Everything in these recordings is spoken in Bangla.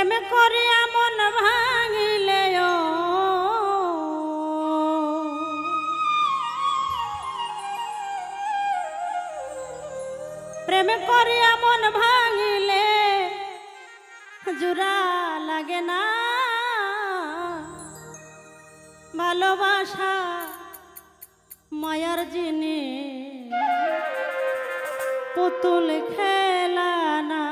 প্রেম করে আমন ভাঙিলে প্রেম করে আমন ভাঙিলে জুরা লাগে না। ভালোবাসা মায়ার জিনিস, পুতুল খেলানা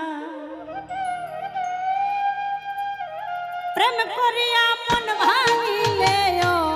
প্রেম করিয়া মন ভাঙিলে ও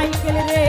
সাইকেল রে